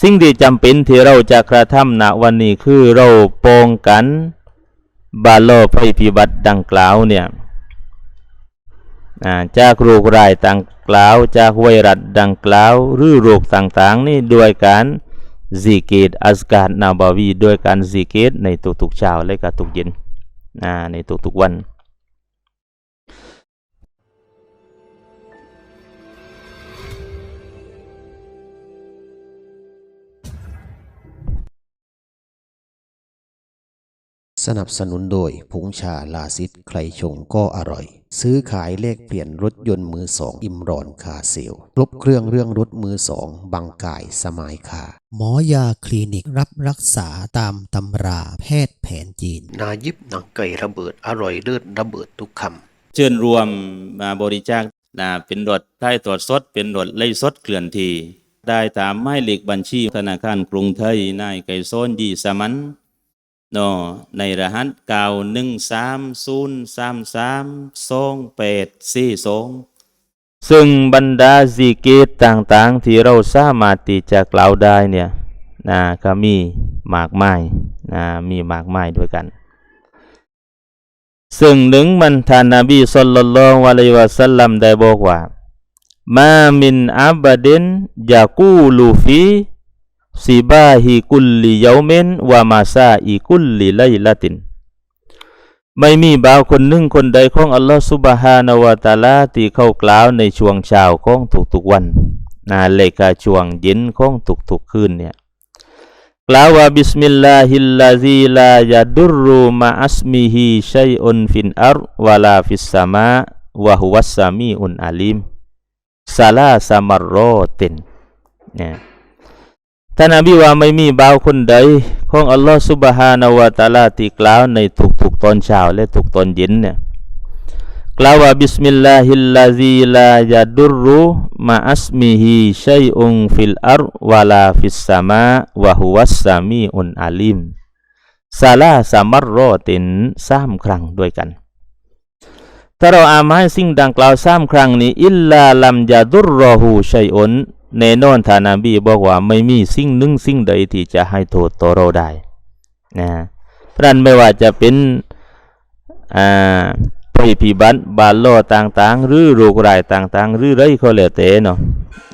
สิ่งที่จำเป็นที่เราจะกระทำณวันนี้คือเราป้องกันบาโลภัยพิบัติดังกล่าวเนี่ยจากโรคร้ายดังกล่าวจากไวรัสดังกล่าวหรือโรคต่างๆนี่ด้วยการซิกเกตอัสการนาบาวีด้วยการซิกเกตในทุกๆเช้าและก็ทุกเย็นในทุกๆวัน สนับสนุนโดยผงชาลาซิดใครชงก็อร่อย ซื้อขายเลขเปลี่ยนรถยนต์มือสองอิมรอนคาเซลครบเครื่องเรื่องรถมือสองบางกายสมายคาหมอยาคลินิกรับรักษาตามตำราแพทย์แผนจีน นายิบหนังไก่ระเบิดอร่อยเลิศระเบิดทุกคำเชิญรวมมาบริจาคนะเป็นรถได้ตรวจสดเป็นรถไล่สดเคลื่อนที่ได้ตามหมายเลขบัญชีธนาคารกรุงไทยนายไก่โซนยีสมัน เนอในรหัสเก้าหนึ่งสามศูนย์สามสามสองแปดสี่สองซึ่งบรรดาสีเกตต่างๆ ที่เราสามารถที่จะกล่าวได้เนี่ยนะก็มีมากมายนะมีมากมายด้วยกัน ซึ่งหนึ่งมันท่านนบีสุลลัลลอฮุอะลัยวะสัลลัมได้บอกว่า มามินอับดินยากูลูฟี ซิบาฮิกุลลิยาเมนวามาซาอิกุลลิไลลาติน ไม่มีบ่าวคนหนึ่งคนใดของอัลลอฮฺสุบฮานาวะตาลาที่เข้ากล่าวในช่วงเช้าของทุกๆวันนาเลกาช่วงเย็นของทุกๆคืนเนี่ยกล่าวว่าบิสมิลลาฮิลลาซีลายาดุรุมาอัสมิฮิชัยอุนฟินอัรวะลาฟิสสมาวะฮุวัสสามีอุนอาลิมซาลาสามารโรตินเนี่ย ท่านนบีว่าไม่มีบ่าวคนใด ของอัลลอฮฺสุบฮานาวะตาลาที่กล่าวในทุกๆตอนเช้าและทุกตอนเย็นเนี่ยกล่าวว่าบิสมิลลาฮิลลาซีลายาดุรุมาอัสมิฮิชัยอุนฟิลอัรวะลาฟิสสมาวะฮุวัสสามีอุนอาลิมซาลาสามารโรตินสามครั้งด้วยกัน ถ้าเราอ่านมาให้สิ่งดังกล่าวสามครั้งนี้อิลลาลัมยาดุรรอฮูชัยอุน แน่นอนท่านนบีบอกว่าไม่มีสิ่งหนึ่งสิ่งใดที่จะให้โทษต่อเราได้นะเพราะนั้นไม่ว่าจะเป็นอ่าภัยพิบัติบาลโลต่างๆ หรือโรคร้ายต่างๆ หรือไรก็แล้วแต่เนาะ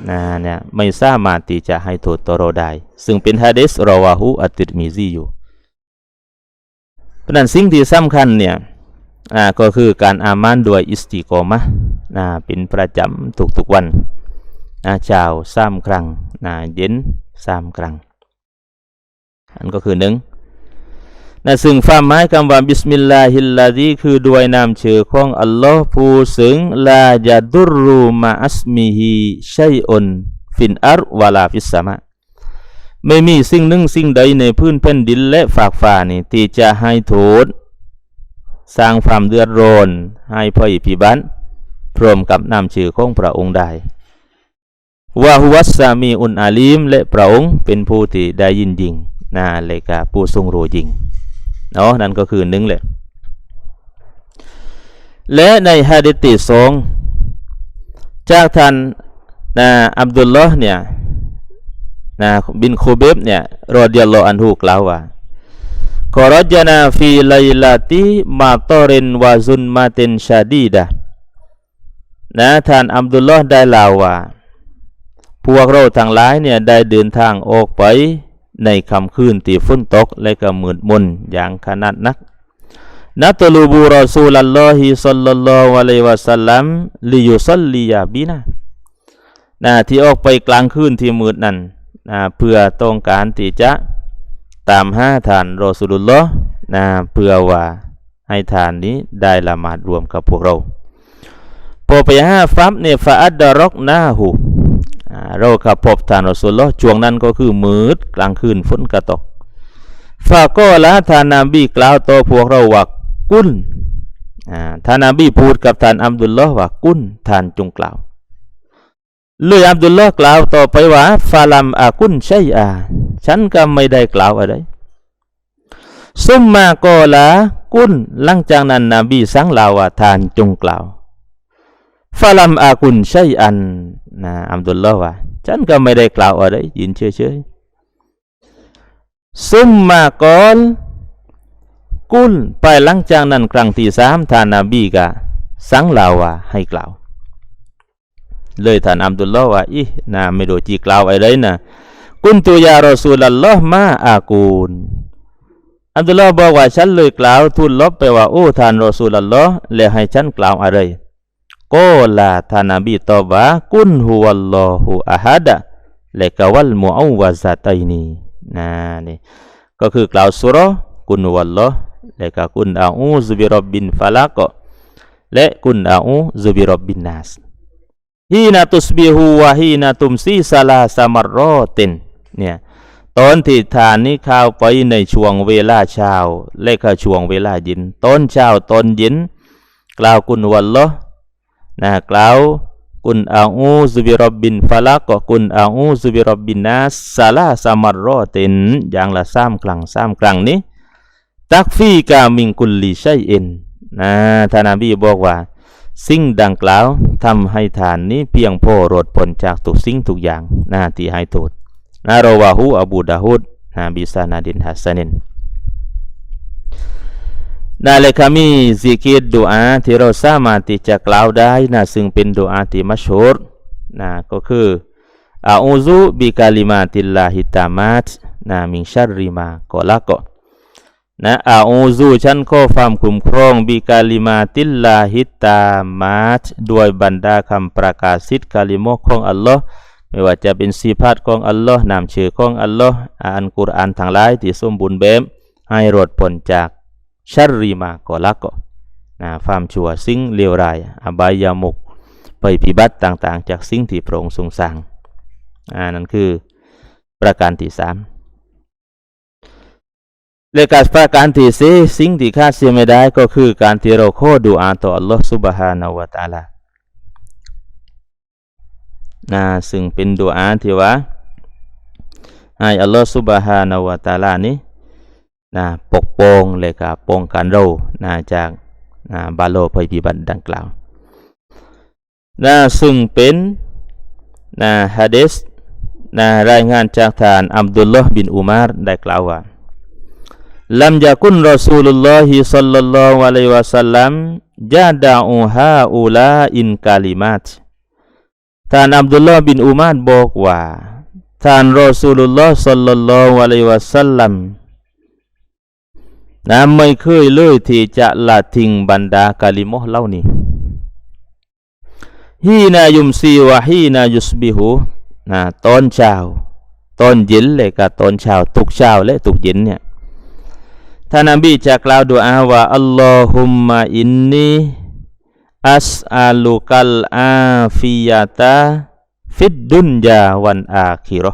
นะเนี่ยไม่สามารถที่จะให้โทษต่อเราได้ซึ่งเป็นฮะดิษรอวาหูอัตติรมิซีอยู่เพราะนั้นสิ่งที่สำคัญเนี่ยอ่าก็คือการอามานด้วยอิสติกอมะนะเป็นประจำทุกๆวัน นะช้าสามครั้งนะเย็นสามครั้งอันก็คือหนึ่งนะซึ่งความหมายคำว่าบิสมิลลาฮิลลาดีคือด้วยนามชื่อของอัลลอฮ์ผู้ซึ่งลายาดุรุมาอัสมิฮิชัยอนฟินอัรวะลาฟิสสามะไม่มีสิ่งหนึ่งสิ่งใดในพื้นแผ่นดินและฝากฟ้านี่ที่จะให้โทษสร้างความเดือดร้อนให้ภัยพิบัติพร้อมกับนามชื่อของพระองค์ได้ วะฮุวัสสามีอุนอาลีม และพระองค์เป็นผู้ที่ได้ยินยิงนะเลกาผู้ทรงรู้ยิงเนาะนั่นก็คือหนึ่งเลยและในฮะดิษที่สองจากท่านนะอับดุลลอฮ์เนี่ยนะบินคูเบบเนี่ยรอดิยัลลออันฮุกล่าวว่า Kharajana fi lailati matorin wa zulmatin syadidah นะท่านอับดุลลอฮ์ได้กล่าวว่า วกเราทั้งหลายเนี่ยได้เดินทางออกไปในคำคืนที่ฝนตกและก็มืดมนอย่างขนาดนักนัตลูบูรอซูลัลลอฮิซัลลัลลอฮุอะลัยวะสัลลัมลิยุซัลลียาบินะนะที่ออกไปกลางคืนที่มืดนั้นนะเพื่อต้องการที่จะตามห้าทานรอสุลุลลอฮ์นะเพื่อว่าให้ทานนี้ได้ละหมาดรวมกับพวกเรา พอไปห้าฟับเนี่ยฟาอัดดารอกนาหู เราขับพบทานรอสุลลอฮ์ช่วงนั้นก็คือมืดกลางคืนฝนกระตกฟาก็ละทานนบีกล่าวต่อพวกเราว่ากุลอ่าท่านนบีพูดกับท่านอับดุลลอฮ์ว่ากุลท่านจงกล่าวเลยอับดุลลอฮ์กล่าวต่อไปว่าฟาลัมอากุนชัยอาฉันก็ไม่ได้กล่าวอะไรซุมมาก็ละกุนหลังจากนั้นนบีสั่งลาว่าทานจงกล่าวฟาลัมอากุนชัยอัน นะอัมดุลลอฮ์ว่าฉันก็ไม่ได้กล่าวอะไรยินเฉยซุมมากอลกุลไปหลังจากนั้นครั้งที่สามท่านนบีกะสังลาว่าให้กล่าว เลยท่านอับดุลลอฮ์ว่าอีนาไม่รู้จีกล่าวอะไรนะกุนตุยารอซูลัลลอฮ์มาอากูลอับดุลลอฮ์บอกว่าฉันเลยกล่าวทูลลบไปว่าโอ้ท่านรอซูลัลลอฮ์แล้วให้ฉันกล่าวอะไร ก็ลาทานบีตอบว่ากุนฮุวัลลอฮุอะฮัดะและกวัลมุอวะซาตัยนีนะนี่ก็คือกล่าวสุราะห์กุนฮุวัลลอฮ์และก็กุนอาอูซุบิรบบินฟาลักและกุนอาอูซุบิรบบินนัสฮีนาตุสบิฮูวะฮีนาตุมซีซาลาสามารรอตินเนี่ยตอนที่ทานนี้ข้าวไปในช่วงเวลาเช้าและก็ช่วงเวลาเย็นตอนเช้าตอนเย็นกล่าวกุนวัลลอ นะกล่าวกุนอาอูซุบิรบบินฟาลักก็กุนอาอูซุบิรบบินนัสซาลาสามารรอตินอย่างละสามครั้งสามครั้งนี้ ตักฟีกามิงกุลลิชัยเอ็นนะท่านนบีบอกว่า สิ่งดังกล่าวทำให้ทานนี้เพียงพอรดผลจากทุกสิ่งทุกอย่างน้าที่ให้โทษนารวาหูอบูดาฮุดนาบิซานาดินฮัสซันิน นาเลคามีซิกิดดูอาที่เราสามารถที่จะกล่าวได้นะซึ่งเป็นดูอาที่มัชฮูรนะก็คืออาอูซุบิกาลิมาติลลาฮิตามัตนะมิงชัรริมากอละกอนะอาอูซูฉันขอความคุ้มครองบิกาลิมาติลลาฮิตามาตด้วยบรรดาคำประกาศสิทธิ์กาลิโมของอัลลอฮ์ไม่ว่าจะเป็นสีพัดของอัลลอฮ์นามชื่อของอัลลอฮ์อ่านกุรอานทั้งหลายที่สมบูรณ์แบบให้รอดพ้นจาก ชัรรีมาก่อละก่นะความชั่วสิ่งเลวร้าย อบายามุกไปพิบัติต่างๆ จากสิ่งที่พระองค์ทรงสั่งอ่านั่นคือประการที่สามเลขการประการที่สี่สิ่งที่คาดเสียไม่ได้ก็คือการที่เราโคดูอาต่ออัลลอฮฺซุบฮานาวะตาลานะซึ่งเป็นดูอาที่ว่าให้อัลลอฮฺซุบฮานาวะตาลานี้ นะปกป้องและก็ป้องกันเรานะจากนะบาโลภัยพิบัติดังกล่าวนะซึ่งเป็นนะฮะดิษนะรายงานจากท่านอับดุลลอฮ์บินอุมารได้กล่าวว่า Lam yakun Rasulullah sallallahu alaihi wasallam jada'u haula in kalimat ท่านอับดุลลอฮ์บินอุมาดบอกว่าท่านรอสูลุลลอฮ์สัลลัลลอฮุอะลัยวะสัลลัม นะไม่เคยเลยที่จะละทิ้งบรรดากาลิมอเหล่านี้ฮีนายุมซีวะฮีนายุสบิหูนะตอนเช้าตอนเย็นเลยกับตอนเช้าทุกเช้าและทุกเย็นเนี่ยท่านนบีจะกล่าวดุอาว่าอัลลอฮุมมะอินนีอัสอาลุกัลอาฟิยาตาฟิดดุนยาวันอาคิรอ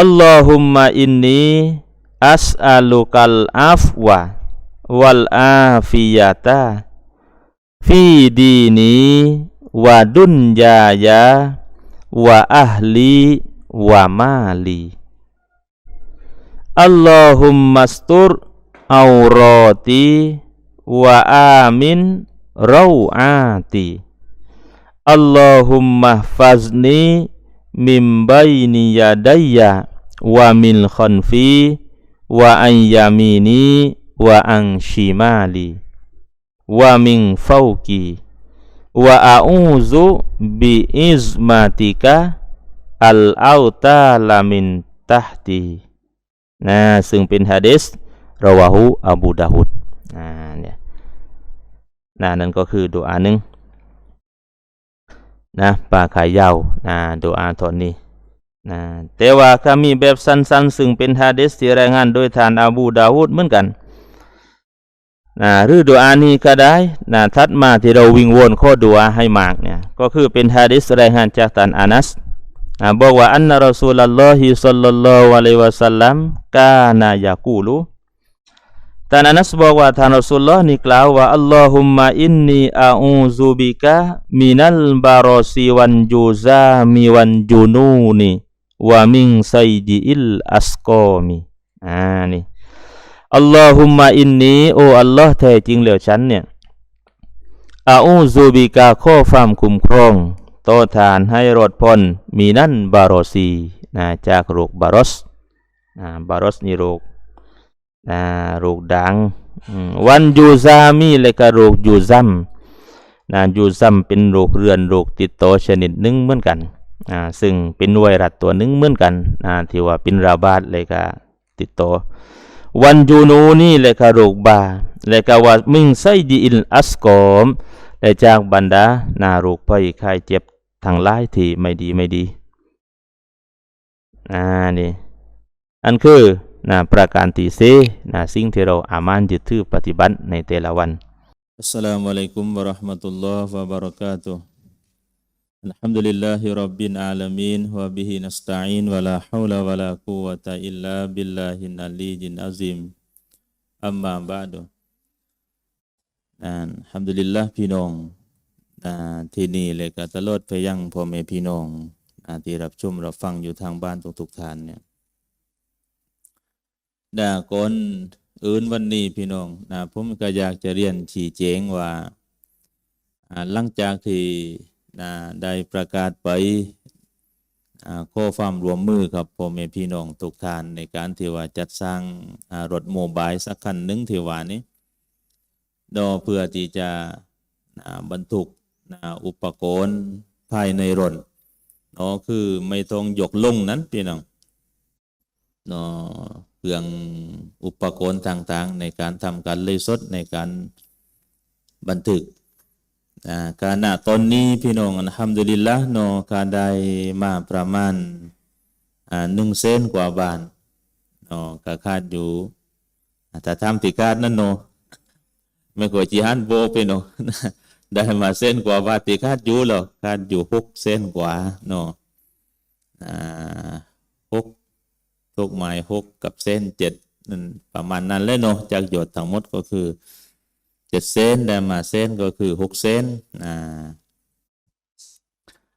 อัลลอฮุมมะอินนี อัสอาลุกัลอาฟวะวัลอาฟิยาตาฟีดีนี วะอันยามีนีวะอังชิมาลีวะมิงฟาวกีวะอาอูซุบิอิซมาติกะอัลอาตาลามินตัฮตีนะซึ่งเป็นฮะดิษราวาหูอบูดาฮุดอ่าเนี่ยนะนั่นก็คือดูอาหนึ่งนะปาขายยาวนะดูอาตอนนี้ นะแต่ว่าก็มีแบบสั้นๆ ซึ่งเป็นฮะดิษที่รายงานโดยท่านอบูดาฮุดเหมือนกันนะหรือดูอานี้ก็ได้นะทัดมาที่เราวิงวนข้อดูอาให้มากเนี่ยก็คือเป็นฮะดิษรายงานจากท่านอานัสนะบอกว่าอันนรสูลัลลอฮิสัลลัลลอฮุอะลัยฮิวะสัลลัมกานายากูลูท่านอานัสบอกว่าท่านรสูลลอฮ์นี่กล่าวว่าอัลลอฮุมมะอินนีอาอูซุบิกะมินัลบารอซีวันจูซามีวันจูนูนี วะมิงไซดิอิลอัสกอมีอ่านี่อัลลอฮุมมะอินนีโออัลลอฮ์แท้จริงแล้วฉันเนี่ยอาอูซุบิกะข้อความคุ้มครองโตทานให้รอดพ้นมีนั่นบารอซีนะจากโรคบารอสอ่าบารอสนี่โรคอ่าโรคดังวันยูซามีเลยก็โรคยูซัมนะยูซัมเป็นโรคเรือนโรคติดต่อชนิดหนึ่งเหมือนกัน อ่าซึ่งเป็นไวรัสตัวหนึ่งเหมือนกันอ่าที่ว่าเป็นระบาดเลยก็ติดต่อวันยูนูนี่เลยก็โรคบาเลยก็ว่ามิงไซดีอิลอัสกอมและจากบรรดานาโรคภัยไข้เจ็บทางหลายที่ไม่ดีไม่ดีอ่านี่อันคือนะประการที่สี่นะสิ่งที่เราอามันยึดถือปฏิบัติในแต่ละวัน Assalamualaikum warahmatullahi wabarakatuh. Alhamdulillahi rabbil alamin wa bihi nasta'in wa la hawla wa la quwwata illa billahin aliyyil azim. Amma ba'du. อ่าอัลฮั الحمد لله رب العالمين وبه نستعين ولا حول ولا قوة إلا بالله العلي العظيم أما بعد ฮัมดุลิลละพี่น้องที่นี่เลยกาตลลดไปยังพ่อแม่พี่น้องที่รับชมรับฟังอยู่ทางบ้านทุกทุกท่านเนี่ยด่าก่อนอื่นวันนี้พี่น้องนะผมก็อยากจะเรียนชี้แจงว่าหลังจากที่ นะได้ประกาศไปข้อความรวมมือกับพ่อแม่พี่น้องทุกท่านในการที่ว่าจัดสร้างรถโมบายสักคันหนึ่งที่ว่านี้ดอเพื่อที่จะบรรทุกอุปกรณ์ภายในรถเนาะคือไม่ต้องยกลงนั้นพี่น้องเนาะเครื่องอุปกรณ์ต่างๆ ในการทำการเลยสดในการบันทึก อ่าการณตอนนี้พี่น้องอัลฮัมดุลิลละเนาะการได้มาประมาณอ่าหนึ่งเซนกว่าบาทเนาะก็คาดอยู่อ่าแต่ทำติการนั่นเนาะไม่กว่าจีฮันโบไปเนาะได้มาเส้นกว่าบาติคาดอยู่หรอกคาดอยู่หกเส้นกว่าเนาะอ่าหกทุกหมายหกกับเส้นเจ็ดประมาณนั้นเลยเนาะจากหยดทั้งหมดก็คือ เจ็ดเส้นได้มาเส้นก็คือหกเส้นอ่า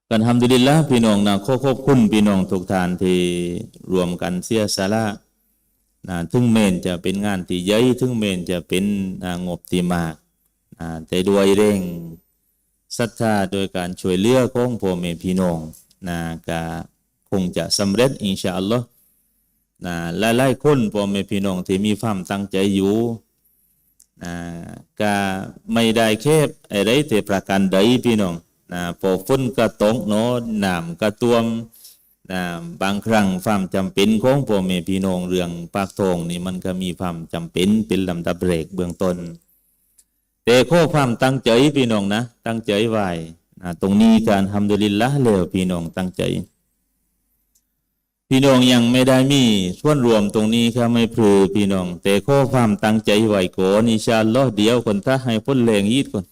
กันทำดีละพี่น้องนะขอขอบคุณพี่น้องทุกท่านที่รวมกันเสียสละนะถึงเมนจะเป็นงานที่ใหญ่ถึงเมนจะเป็นงบที่มากอ่าแต่ด้วยเร่งศรัทธาโดยการช่วยเหลือของพ่อแม่พี่น้องนะก็คงจะสำเร็จอินชาอัลลอฮ์นะหลายๆคนพ่อแม่พี่น้องที่มีความตั้งใจอยู่ นะก็ไม่ได้แค่อะไรแต่ประการใดพี่น้องนะพอฝนกระตกเนาะน้ำกระตวมนะบางครั้งความจำเป็นของพ่อแม่พี่น้องเรื่องปากทองนี่มันก็มีความจำเป็นเป็นลำดับเรกเบื้องต้น แต่ข้อความตั้งใจพี่น้องนะ ตั้งใจไว้นะตรงนี้การทำดุลิลละแล้วพี่น้องตั้งใจ พี่น้องยังไม่ได้มีส่วนรวมตรงนี้ครับไม่พลือพี่น้อง แต่ข้อความตั้งใจไหว้ก่อนอินชาอัลลอฮ์เดียวคนท่าให้พ้นแรงยีดก่อน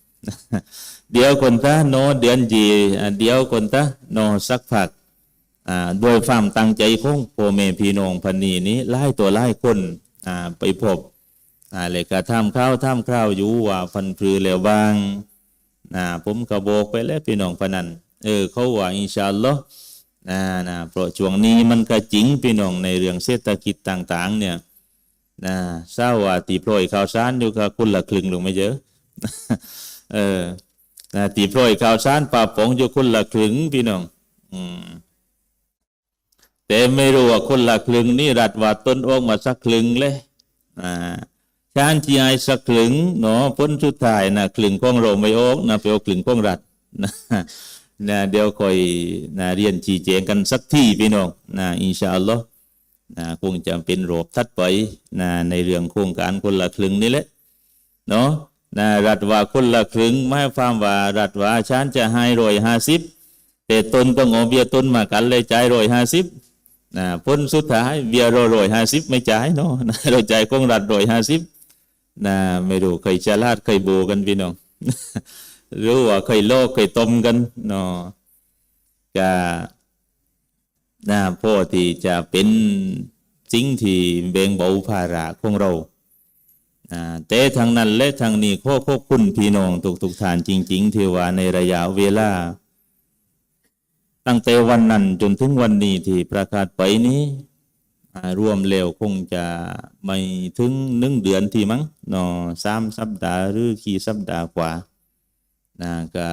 เดียวคนท่าโนเดือนจีเดียวคนท่าโนสักผักอ่าโดยความตั้งใจของพ่อแม่พี่น้องพันนีนี้ไล่ตัวไล่คนอ่าไปพบอ่าเลยก็ทำข้าวทำข้าวอยู่ว่าฟันพลือแล้วบางอ่าผมก็บกไปแล้วพี่น้องพนันเออเขาว่าอินชาอัลลอฮ์ นะนะเพราะช่วงนี้มันก็จริงพี่น้องในเรื่องเศรษฐกิจต่าง ๆ เนี่ยนะทราว่าตีโปรยข่าวสารอยู่กับคนละครึ่งลงไม่เยอะเออนะตีโปรยข่าวสารป่าปงอยู่คนละครึ่งพี่น้อง อืมแต่ไม่รู้ว่าคนละครึ่งนี่รัฐว่าต้นออกมาสักครึ่งเลยอ่าชานจีไอสักครึ่งเนาะพ้นสุดท้ายนะครึ่งข้องเราไม่ออกนะไปเอาครึ่งข้องรัฐนะ นะเดี๋ยวคอยนะเรียนชี้แจงกันสักที่พี่น้องนะอินชาอัลลอฮ์นะคงจะเป็นโรบทัดไปนะในเรื่องโครงการคนละครึ่งนี่แหละเนาะนะรัฐว่าคนละครึ่งไม่ความว่ารัฐว่าฉันจะให้ร้อยห้าสิบแต่ตนก็งอเบียตนมากันเลยจ่ายร้อยห้าสิบนะพ้นสุดท้ายเบียร์โรยห้าสิบไม่จ่ายเนาะเราจ่ายกองรัฐโรยห้าสิบนะไม่รู้เคยฉลาดเคยโบกันพี่น้อง หรู้ว่าเคยโลกเคยต้มกันเนาะจะนะพ่อที่จะเป็นสิ่งที่เบ่งเบาภาระของเราแต่ทางนั้นและทางนี้ขอขอบคุณพี่น้องทุกทุกๆท่านจริง ๆ ที่ว่าในระยะเวลา ตั้งแต่วันนั้นจนถึงวันนี้ที่ประกาศไปนี้รวมเร็วคงจะไม่ถึงหนึ่งเดือนที่มั้งเนอสามสัปดาห์หรือกี่สัปดาห์กว่า นะก็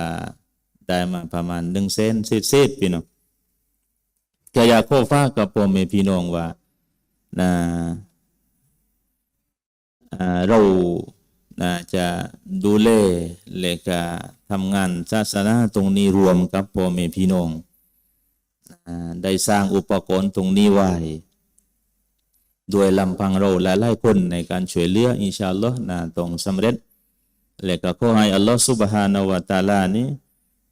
ได้มาประมาณหนึ่งเซนเศษพี่น้องก็อยากขอฟ้ากับพ่อแม่พี่น้องว่านะอ่าเรานะจะดูแลและก็ทำงานศาสนาตรงนี้รวมกับพ่อแม่พี่น้องได้สร้างอุปกรณ์ตรงนี้ไว้ด้วยลำพังเราหลายๆคนในการช่วยเหลืออินชาอัลลอฮ์นะต้องสำเร็จ และก็ขอให้อัลลอฮ์ซุบฮานาวะตาลานี้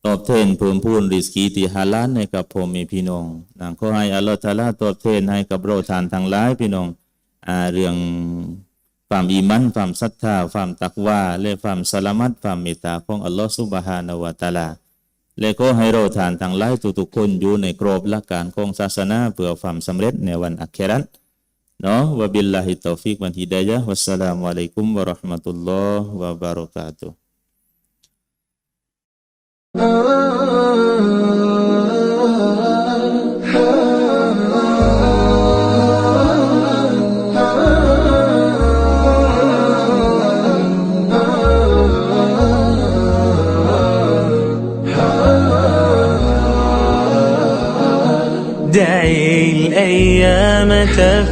ตอบแทนเพิ่มพูนริสกีที่ฮาลาลให้กับพ่อแม่พี่น้องนะขอให้อัลลอฮ์ตาลาตอบแทนให้กับเราทานทั้งหลายพี่น้องอ่าเรื่องความอีมันความศรัทธาความตักวาและความสลามัตความเมตตาของอัลลอฮ์ซุบฮานาวะตาลาและก็ให้เราทานทั้งหลายทุกๆคนอยู่ในกรอบหลักการของศาสนาเพื่อความสำเร็จในวันอัครา ตเนาะวะบิ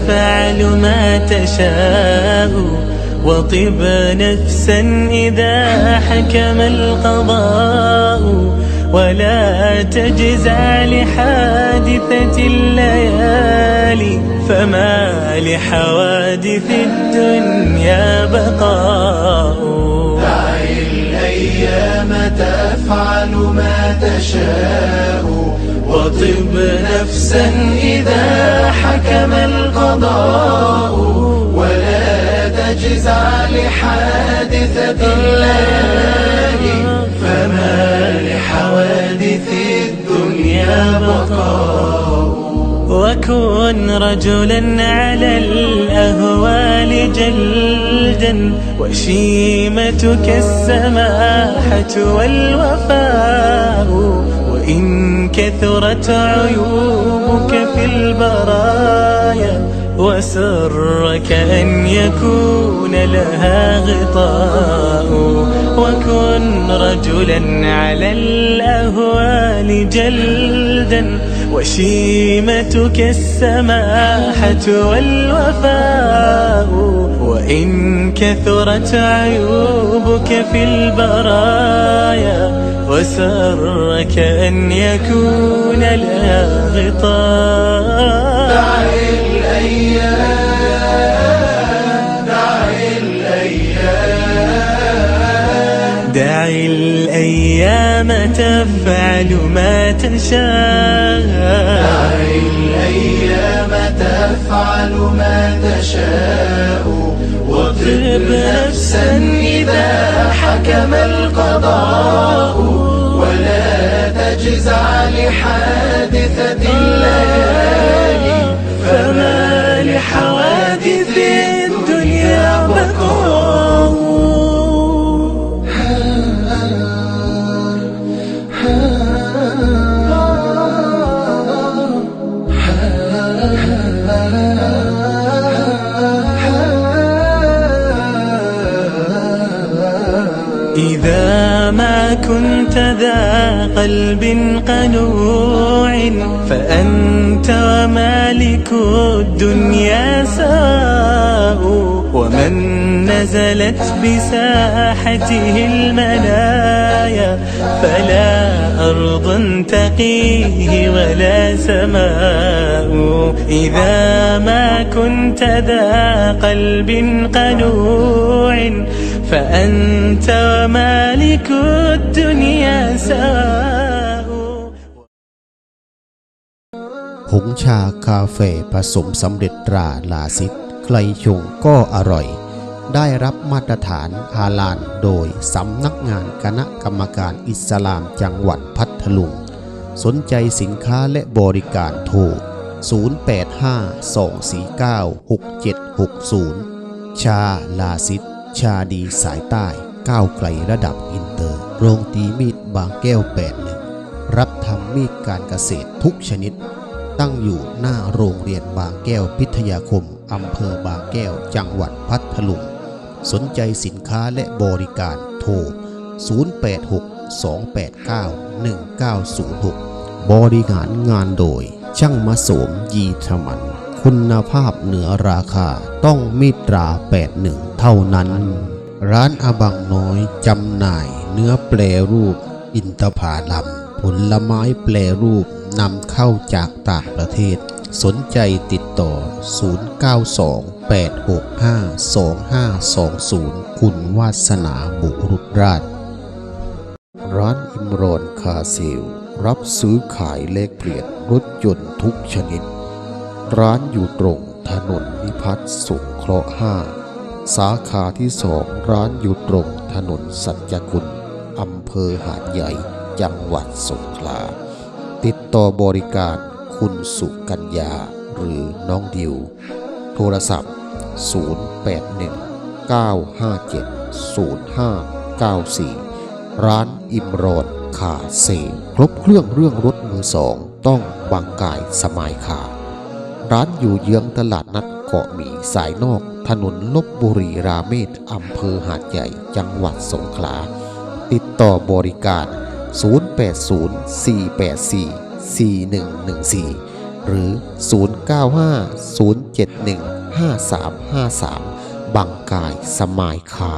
تفعل ما تشاء. وطب نفسا إذا حكم القضاء. ولا تجزع لحادثة الليالي. فما لحوادث الدنيا بقاء. الأيام تفعل ما تشاء. وطب نفسا القضاء ولا تجزع لحادثة الليالي فما لحوادث الدنيا بقاء. وكن رجلا على الأهوال جلدا وشيمتك السماحة والوفاء. وإن كثرت عيوبك في البرايا وسرك أن يكون لها غطاء وكن رجلا على الأهوال جلدا. وشيمتك السماحة والوفاء وإن كثرت عيوبك في البرايا وسرك أن يكون لها غطاء. دعي الأيام. الأيام تفعل ما تشاء. دعي الأيام تفعل ما تشاء. واطرب نفسا إذا حكم القضاء. ولا تجزع لحادثة قلب قنوع فأنت ومالك الدنيا سواء ومن نزلت بساحته المنايا فلا أرض تقيه ولا سماء. إذا ما كنت ذا قلب قنوع فأنت ومالك الدنيا سواء ผงชาคาเฟ่ผสมสำเร็จตราลาซิดใครชงก็อร่อย ได้รับมาตรฐานฮาลาลโดยสำนักงานคณะกรรมการอิสลามจังหวัดพัทลุง สนใจสินค้าและบริการโทร 0852496760 ชาลาซิด ชาดีสายใต้ ก้าวไกลระดับอินเตอร์ โรงตีมีดบางแก้ว81รับทำมีดการเกษตรทุกชนิด ตั้งอยู่หน้าโรงเรียนบางแก้วพิทยาคมอำเภอบางแก้วจังหวัดพัทลุง สนใจสินค้าและบริการโทร 086-289-1906 บริหารงานโดย ช่างมาโสมยีธมันคคุณภาพเหนือราคาต้องมิตรา 81 เท่านั้น ร้านอาบังน้อยจำหน่ายเนื้อแปรรูป อินทผาลัมผลไม้แปรรูปนำเข้าจากต่างประเทศ สนใจติดต่อ 0928652520 คุณวาสนาบุรุษราช ร้านอิมรอนคาเซลรับซื้อขายเลขเปลี่ยนรถยนต์ทุกชนิด ร้านอยู่ตรงถนนนิพัฒน์สงเคราะห์5 สาขาที่สองร้านอยู่ตรงถนนสัจจคุณอำเภอหาดใหญ่ จังหวัดสงขลา ติดต่อบริการคุณสุกัญญาหรือน้องดิว โทรศัพท์ 081 957 0594 ร้านอิมรอนคาเซลครบเครื่องเรื่องรถมือสอง ต้องบางกายสมายคา ร้านอยู่เยื้องตลาดนัดเกาะหมีสายนอก ถนนลบบุรีราเมศอำเภอหาดใหญ่ จังหวัดสงขลา ติดต่อบริการ 080-484-4114 หรือ 095-071-5353 บางกายสมายคา